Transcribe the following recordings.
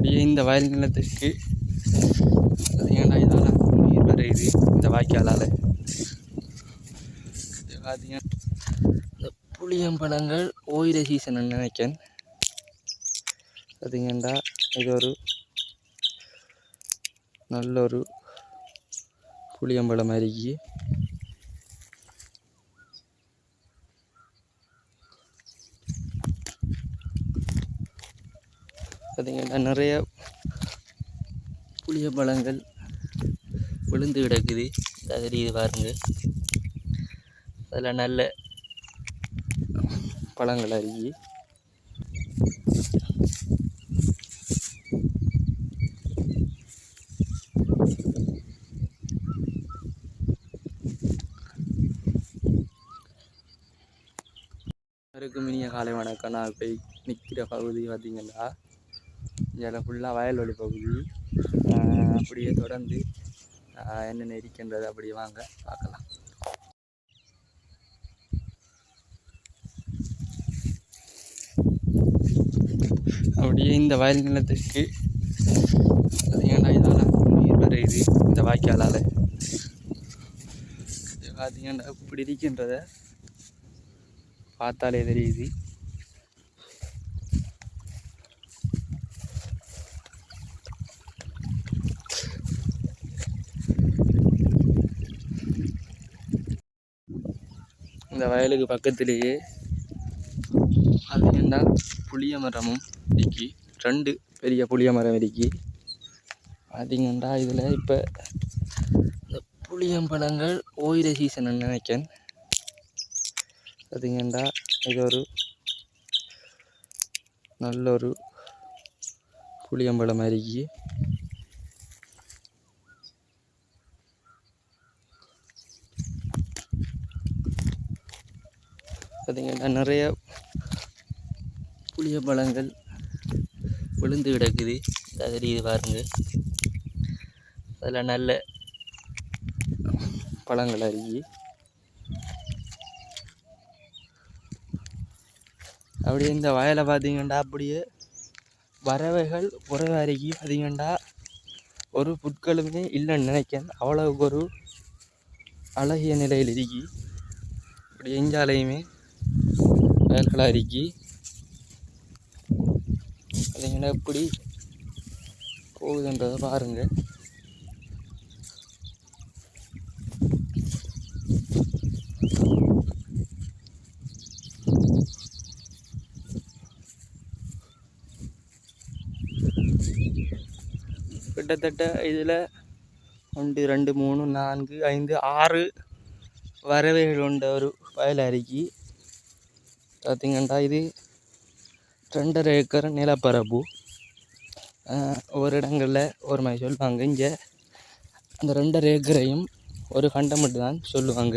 அப்படியே இந்த வயல் நிலத்திற்கு பார்த்தீங்கன்னா இதால் நீர் வரையுது இந்த வாய்க்காலால்? பார்த்தீங்கன்னா இந்த புளியம்பழங்கள் ஓயிர சீசன் நினைக்கிறேன். பார்த்தீங்கன்னா இது ஒரு நல்ல ஒரு புளியம்பழம் அருகி. பார்த்தீங்கன்னா நிறைய புளிய பழங்கள் விழுந்து கிடக்குது. தெரியுது பாருங்கள் அதில் நல்ல பழங்கள் அருகி. இருக்கும் இனிய காலை வணக்கம். நான் போய் நிற்கிற பகுதி பார்த்தீங்கன்னா இதில் ஃபுல்லாக வயல்வெளி பகுதி. அப்படியே தொடர்ந்து என்னென்ன இருக்கின்றது அப்படியே வாங்க பார்க்கலாம். அப்படியே இந்த வயல் நிலத்திற்கு பார்த்தீங்கன்னா இதால் நீர் வருது இந்த வாய்க்காலால். பார்த்தீங்கன்னா இப்படி இருக்கின்றத பார்த்தாலே தெரியுது. இந்த வயலுக்கு பக்கத்திலேயே என்ன புளிய மரமும் இருக்கு. ரெண்டு பெரிய புளிய மரம் இருக்கு. பார்த்திங்கன்னா இதில் இப்போ இந்த புளியம்பழங்கள் ஓயிர சீசன் நினைக்கேன் பார்த்திங்கன்னா இது ஒரு நல்ல ஒரு புளியம்பழம் அருகி பார்த்தீங்கன்னா நிறைய புளிய பழங்கள் விழுந்து கிடக்குது. அது இது அதில் நல்ல பழங்கள் அருகி. அப்படியே இந்த வயலை பார்த்தீங்கன்னா அப்படியே பறவைகள் உறவு அருகி பார்த்தீங்கன்னா ஒரு புட்களுமே இல்லைன்னு நினைக்கிறேன். அவ்வளவுக்கு ஒரு அழகிய நிலையில் இருக்கி. இப்படி எங்காலையுமே வயல்களாக இருக்கி பார்த்தீங்கன்னா எப்படி போகுதுன்றதை பாருங்க. கிட்டத்தட்ட இதில் ஒன்று ரெண்டு மூணு நான்கு ஐந்து ஆறு வரவைகள் கொண்ட ஒரு வயல் அருகி பார்த்திங்கன்னா இது ரெண்டரை ஏக்கர் நிலப்பரப்பு. ஒரு இடங்களில் ஒரு மாதிரி சொல்லுவாங்க. இங்கே அந்த ரெண்டரை ஏக்கரையும் ஒரு கண்டம் மட்டும் தான் சொல்லுவாங்க.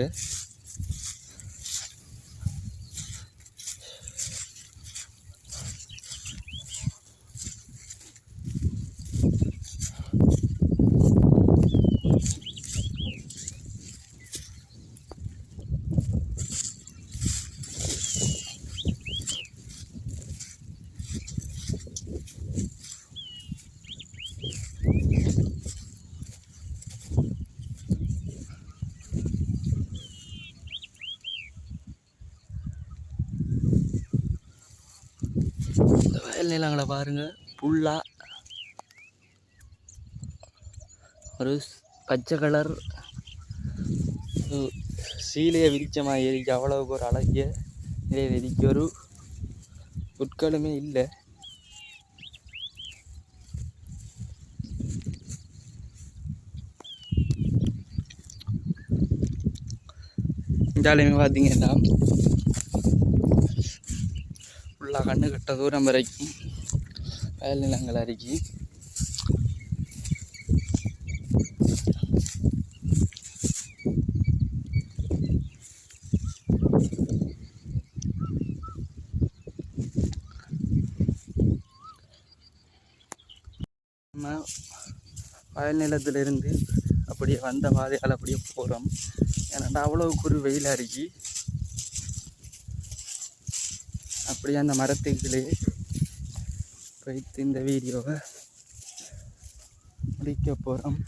நிலங்களை பாருங்கள் ஃபுல்லாக ஒரு பச்சை கலர். சீலையை விரிச்சமாக மாதிரி அவ்வளவுக்கு ஒரு அழகிய நிலையில் இருக்கு ஒரு உட்களுமே இல்லை. ஜாலியுமே பார்த்தீங்கன்னா ஃபுல்லாக கண்ணு கட்ட தூரம் வரைக்கும் வயல் நிலங்கள் அருகி. நம்ம வயல் நிலத்திலிருந்து அப்படியே வந்த பாதையால் அப்படியே போகிறோம் ஏன்னா அவ்வளோ குறு வெயில் அருகி. அப்படியே அந்த மரத்துக்குள்ளே வைத்து இந்த வீடியோவை முடிக்க போகிறோம்